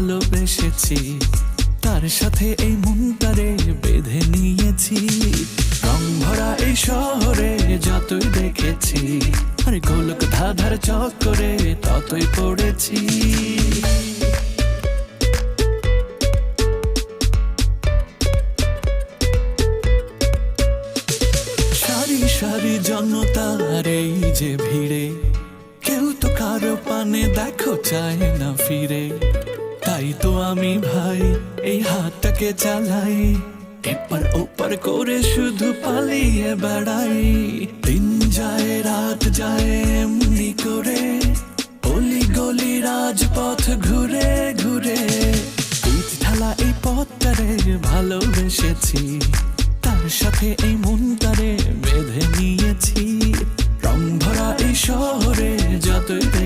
ভালোবেসেছি। তার সাথে এই মনটারে বেঁধে নিয়েছি। রং ভরা এই শহরে যতই দেখেছি, আরে গোলক ধাঁধার চক্করে ততই পড়েছি। সারি সারি জনতার এই যে ভিড়ে, কেউ তো কারও পানে দেখো চায় না ফিরে। তাই তো আমি ভাই, এই হাতটাকে চালাই। এপার ওপার করে শুধু পালিয়ে বেড়াই। দিন যায়, রাত যায় এমনি করে। অলি গলি রাজপথ ঘুরে ঘুরে। পিঠ ঢালা এই পথটারে ভালোবেসেছি। তার সাথে এই মনটারে বেঁধে নিয়েছি। রং ভরা এই শহরে যতই